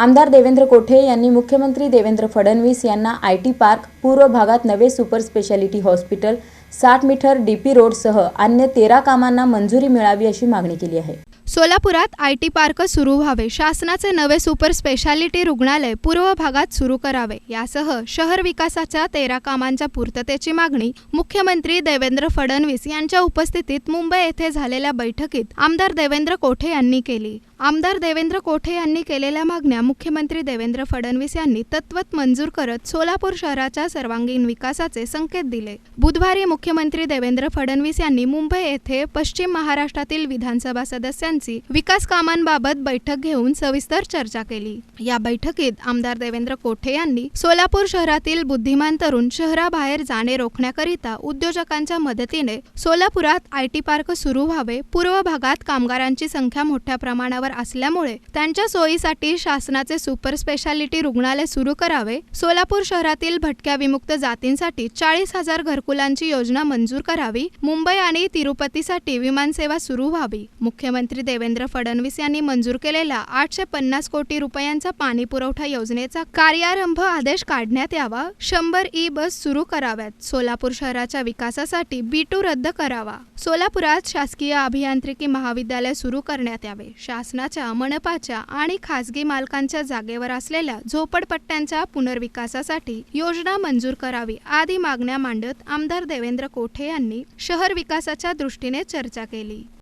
आमदार देवेंद्र कोठे यांनी मुख्यमंत्री देवेंद्र फडणवीस यांना आय टी पार्क पूर्व भागात नवे सुपर स्पेशालिटी हॉस्पिटल साठ मीटर डी पी रोडसह अन्य तेरा कामांना मंजुरी मिळावी अशी मागणी केली आहे. सोलापुरात आय टी पार्क सुरू व्हावे शासनाचे नवे सुपर स्पेशालिटी रुग्णालय पूर्व भागात सुरू करावे यासह शहर विकासाच्या तेरा कामांच्या पूर्ततेची मागणी मुख्यमंत्री देवेंद्र फडणवीस यांच्या उपस्थितीत मुंबई येथे झालेल्या बैठकीत आमदार देवेंद्र कोठे यांनी केली. आमदार देवेंद्र कोठे यांनी केलेल्या मागण्या मुख्यमंत्री देवेंद्र फडणवीस यांनी तत्वत मंजूर करत सोलापूर शहराच्या सर्वांगीण विकासाचे संकेत दिले. बुधवारी मुख्यमंत्री देवेंद्र फडणवीस यांनी मुंबई येथे पश्चिम महाराष्ट्रातील विधानसभा सदस्यांची विकास कामांबाबत बैठक घेऊन सविस्तर चर्चा केली. या बैठकीत आमदार देवेंद्र कोठे यांनी सोलापूर शहरातील बुद्धिमान तरुण शहराबाहेर जाणे रोखण्याकरिता उद्योजकांच्या मदतीने सोलापुरात आय टी पार्क सुरू व्हावे. पूर्व भागात कामगारांची संख्या मोठ्या प्रमाणावर असल्यामुळे त्यांच्या सोयीसाठी शासनाचे सुपर स्पेशालिटी रुग्णालय सुरू करावे सोलापूर शहरातील भटक्या विमुक्त जातींसाठी चाळीस हजार घरकुलांची योजना मंजूर करावी मुंबई आणि तिरुपतीसाठी विमानसेवा सुरू व्हावी. मुख्यमंत्री देवेंद्र फडणवीस यांनी मंजूर केलेल्या आठशे पन्नास कोटी रुपयांचा पाणी पुरवठा योजनेचा कार्यारंभ आदेश काढण्यात यावा शंभर ई बस सुरू कराव्यात. सोलापूर शहराच्या विकासासाठी बी टू रद्द करावा. सोलापुरात शासकीय अभियांत्रिकी महाविद्यालय सुरू करण्यात यावे. शासनाच्या मनपाच्या आणि खासगी मालकांच्या जागेवर असलेल्या झोपडपट्ट्यांच्या पुनर्विकासासाठी योजना मंजूर करावी आदी मागण्या मांडत आमदार देवेंद्र कोठे यांनी शहर विकासाच्या दृष्टीने चर्चा केली.